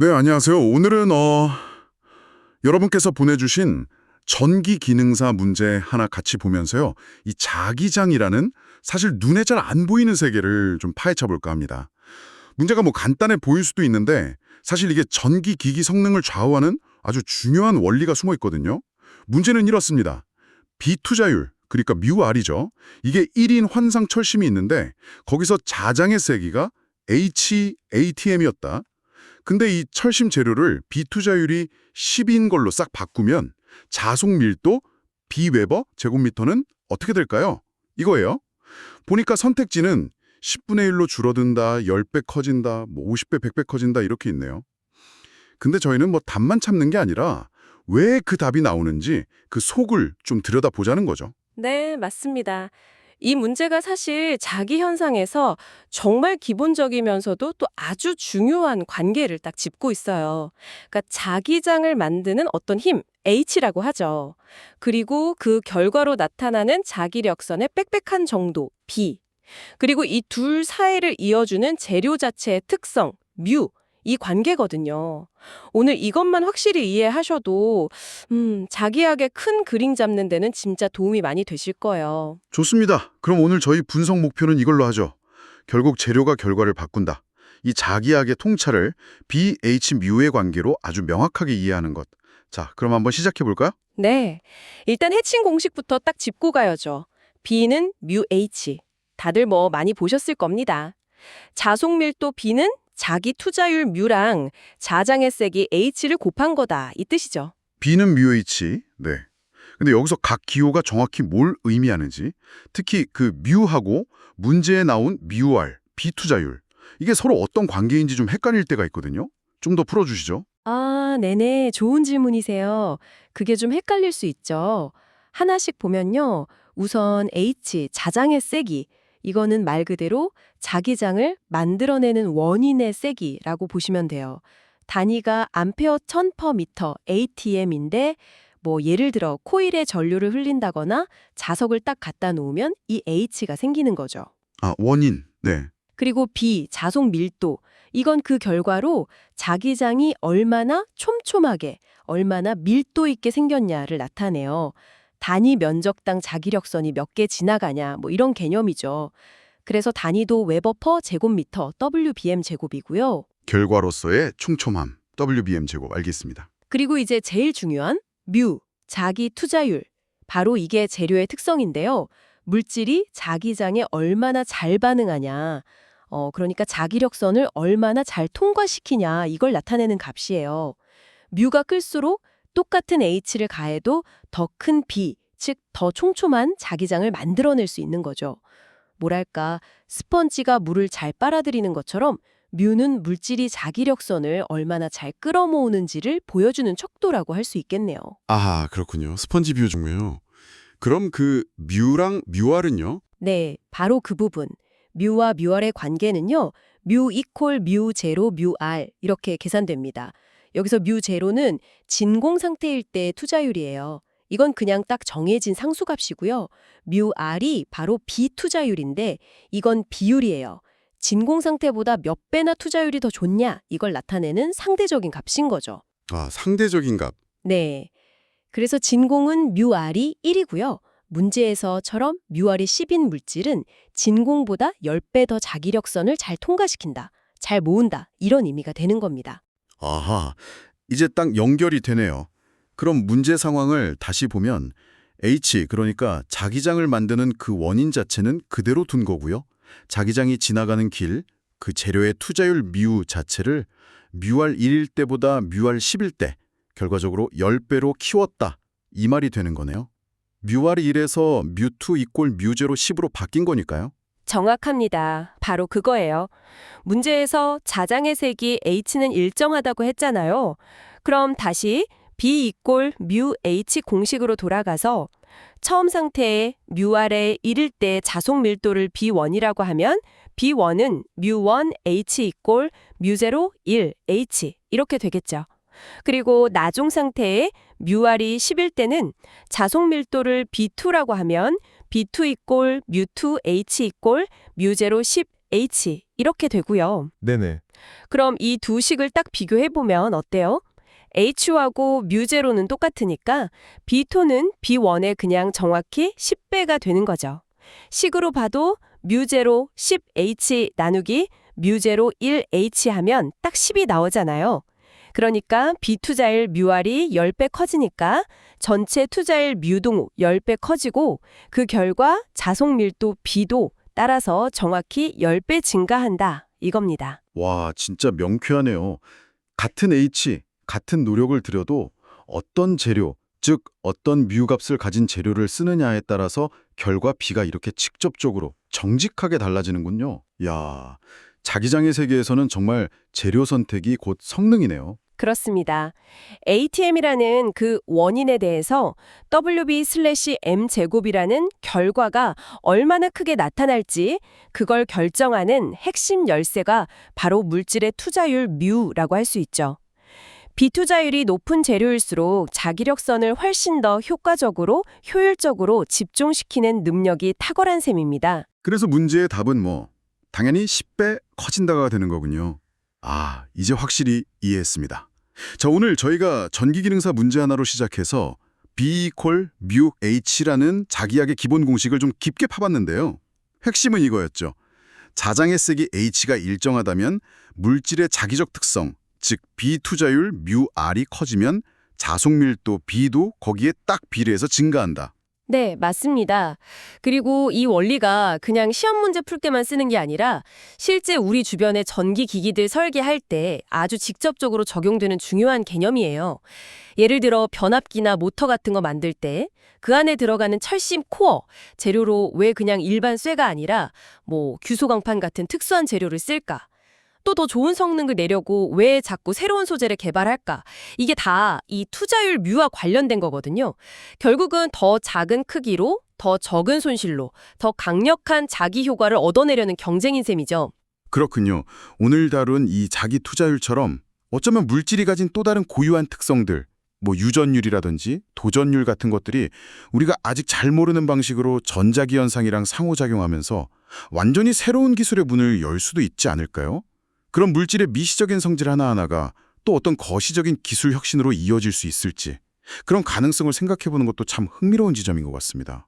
네, 안녕하세요. 오늘은 어 여러분께서 보내주신 전기 기능사 문제 하나 같이 보면서요. 이 자기장이라는 사실 눈에 잘 안 보이는 세계를 좀 파헤쳐 볼까 합니다. 문제가 뭐 간단해 보일 수도 있는데 사실 이게 전기 기기 성능을 좌우하는 아주 중요한 원리가 숨어 있거든요. 문제는 이렇습니다. 비투자율, 그러니까 뮤 R이죠. 이게 1인 환상 철심이 있는데 거기서 자장의 세기가 HATM이었다. 근데 이 철심 재료를 비투자율이 10인 걸로 싹 바꾸면 자속 밀도 비웨버 제곱미터는 어떻게 될까요? 이거예요. 보니까 선택지는 10분의 1로 줄어든다, 10배 커진다, 뭐 50배, 100배 커진다 이렇게 있네요. 근데 저희는 뭐 답만 찾는 게 아니라 왜 그 답이 나오는지 그 속을 좀 들여다보자는 거죠. 네, 맞습니다. 이 문제가 사실 자기 현상에서 정말 기본적이면서도 또 아주 중요한 관계를 딱 짚고 있어요. 그러니까 자기장을 만드는 어떤 힘, H라고 하죠. 그리고 그 결과로 나타나는 자기력선의 빽빽한 정도, B. 그리고 이 둘 사이를 이어주는 재료 자체의 특성, 뮤. 이 관계거든요. 오늘 이것만 확실히 이해하셔도 음, 자기에게 큰 그림 잡는 데는 진짜 도움이 많이 되실 거예요. 좋습니다. 그럼 오늘 저희 분석 목표는 이걸로 하죠. 결국 재료가 결과를 바꾼다. 이 자기학의 통찰을 BH-뮤의 관계로 아주 명확하게 이해하는 것. 자, 그럼 한번 시작해 볼까요? 네. 일단 해칭 공식부터 딱 짚고 가야죠. B는 뮤 H. 다들 뭐 많이 보셨을 겁니다. 자속 밀도 B는 자기 투자율 뮤랑 자장의 세기 H를 곱한 거다. 이 뜻이죠. B는 뮤H. 네. 근데 여기서 각 기호가 정확히 뭘 의미하는지, 특히 그 뮤하고 문제에 나온 뮤R, 비투자율. 이게 서로 어떤 관계인지 좀 헷갈릴 때가 있거든요. 좀 더 풀어주시죠. 아, 네네. 좋은 질문이세요. 그게 좀 헷갈릴 수 있죠. 하나씩 보면요. 우선 H, 자장의 세기. 이거는 말 그대로 자기장을 만들어내는 원인의 세기라고 보시면 돼요. 단위가 암페어 1000퍼미터 ATM인데 뭐 예를 들어 코일에 전류를 흘린다거나 자석을 딱 갖다 놓으면 이 H가 생기는 거죠. 아, 원인. 네. 그리고 B, 자속 밀도. 이건 그 결과로 자기장이 얼마나 촘촘하게, 얼마나 밀도 있게 생겼냐를 나타내요. 단위 면적당 자기력선이 몇 개 지나가냐, 뭐 이런 개념이죠. 그래서 단위도 웨버 퍼 제곱미터, WBM 제곱이고요. 결과로서의 촘촘함. WBM 제곱 알겠습니다. 그리고 이제 제일 중요한 뮤, 자기 투자율. 바로 이게 재료의 특성인데요. 물질이 자기장에 얼마나 잘 반응하냐. 어, 그러니까 자기력선을 얼마나 잘 통과시키냐. 이걸 나타내는 값이에요. 뮤가 클수록 똑같은 H를 가해도 더 큰 B, 즉 더 촘촘한 자기장을 만들어낼 수 있는 거죠. 뭐랄까, 스펀지가 물을 잘 빨아들이는 것처럼 뮤는 물질이 자기력선을 얼마나 잘 끌어모으는지를 보여주는 척도라고 할 수 있겠네요. 아, 그렇군요. 스펀지 뷰 종류요. 그럼 그 뮤랑 뮤알은요? 네, 바로 그 부분. 뮤와 뮤알의 관계는요. 뮤 이퀄 뮤 제로 뮤 R 이렇게 계산됩니다. 여기서 뮤 제로는 진공 상태일 때 투자율이에요. 이건 그냥 딱 정해진 상수값이고요. 뮤 R이 바로 비투자율인데 이건 비율이에요. 진공 상태보다 몇 배나 투자율이 더 좋냐 이걸 나타내는 상대적인 값인 거죠. 아, 상대적인 값. 네. 그래서 진공은 뮤R이 1이고요. 문제에서처럼 뮤R이 10인 물질은 진공보다 10배 더 자기력선을 잘 통과시킨다. 잘 모은다. 이런 의미가 되는 겁니다. 아하, 이제 딱 연결이 되네요. 그럼 문제 상황을 다시 보면 H, 그러니까 자기장을 만드는 그 원인 자체는 그대로 둔 거고요. 자기장이 지나가는 길, 그 재료의 투자율 뮤 자체를 뮤알 1일 때보다 뮤알 10일 때, 결과적으로 10배로 키웠다. 이 말이 되는 거네요. 뮤알 1에서 뮤2 이꼴 뮤0 10으로 바뀐 거니까요. 정확합니다. 바로 그거예요. 문제에서 자장의 색이 H는 일정하다고 했잖아요. 그럼 다시 B 이꼴 뮤 H 공식으로 돌아가서 처음 상태에 뮤 아래 1일 때 자속 밀도를 B1이라고 하면 B1은 뮤1 H 이꼴 뮤0 1 H 이렇게 되겠죠. 그리고 나중 상태에 뮤R이 10일 때는 자속 밀도를 B2라고 하면 B2 이꼴 뮤2 H 이꼴 뮤0 10 H 이렇게 되고요. 네네. 그럼 이 두 식을 딱 비교해 보면 어때요? H하고 뮤제로는 똑같으니까 B2는 B1의 그냥 정확히 10배가 되는 거죠. 식으로 봐도 뮤제로 10H 나누기 뮤제로 1H 하면 딱 10이 나오잖아요. 그러니까 B 투자일 뮤알이 10배 커지니까 전체 투자일 뮤동 10배 커지고 그 결과 자속 밀도 B도 따라서 정확히 10배 증가한다 이겁니다. 와, 진짜 명쾌하네요. 같은 H, 같은 노력을 들여도 어떤 재료, 즉 어떤 뮤 값을 가진 재료를 쓰느냐에 따라서 결과 B가 이렇게 직접적으로 정직하게 달라지는군요. 야, 자기장의 세계에서는 정말 재료 선택이 곧 성능이네요. 그렇습니다. ATM이라는 그 원인에 대해서 WB 슬래시 M 제곱이라는 결과가 얼마나 크게 나타날지 그걸 결정하는 핵심 열쇠가 바로 물질의 투자율 뮤라고 할 수 있죠. 비투자율이 높은 재료일수록 자기력선을 훨씬 더 효과적으로 효율적으로 집중시키는 능력이 탁월한 셈입니다. 그래서 문제의 답은 뭐 당연히 10배 커진다가 되는 거군요. 아, 이제 확실히 이해했습니다. 자, 오늘 저희가 전기기능사 문제 하나로 시작해서 B 이퀄 뮤 H라는 자기약의 기본 공식을 좀 깊게 파봤는데요. 핵심은 이거였죠. 자장의 세기 H가 일정하다면 물질의 자기적 특성, 즉 B 투자율 뮤 R이 커지면 자속 밀도 B도 거기에 딱 비례해서 증가한다. 네, 맞습니다. 그리고 이 원리가 그냥 시험 문제 풀 때만 쓰는 게 아니라 실제 우리 주변의 전기 기기들 설계할 때 아주 직접적으로 적용되는 중요한 개념이에요. 예를 들어 변압기나 모터 같은 거 만들 때 그 안에 들어가는 철심 코어 재료로 왜 그냥 일반 쇠가 아니라 뭐 규소강판 같은 특수한 재료를 쓸까? 또 더 좋은 성능을 내려고 왜 자꾸 새로운 소재를 개발할까? 이게 다 이 투자율 뮤와 관련된 거거든요. 결국은 더 작은 크기로 더 적은 손실로 더 강력한 자기 효과를 얻어내려는 경쟁인 셈이죠. 그렇군요. 오늘 다룬 이 자기 투자율처럼 어쩌면 물질이 가진 또 다른 고유한 특성들, 뭐 유전율이라든지 도전율 같은 것들이 우리가 아직 잘 모르는 방식으로 전자기 현상이랑 상호작용하면서 완전히 새로운 기술의 문을 열 수도 있지 않을까요? 그런 물질의 미시적인 성질 하나하나가 또 어떤 거시적인 기술 혁신으로 이어질 수 있을지 그런 가능성을 생각해보는 것도 참 흥미로운 지점인 것 같습니다.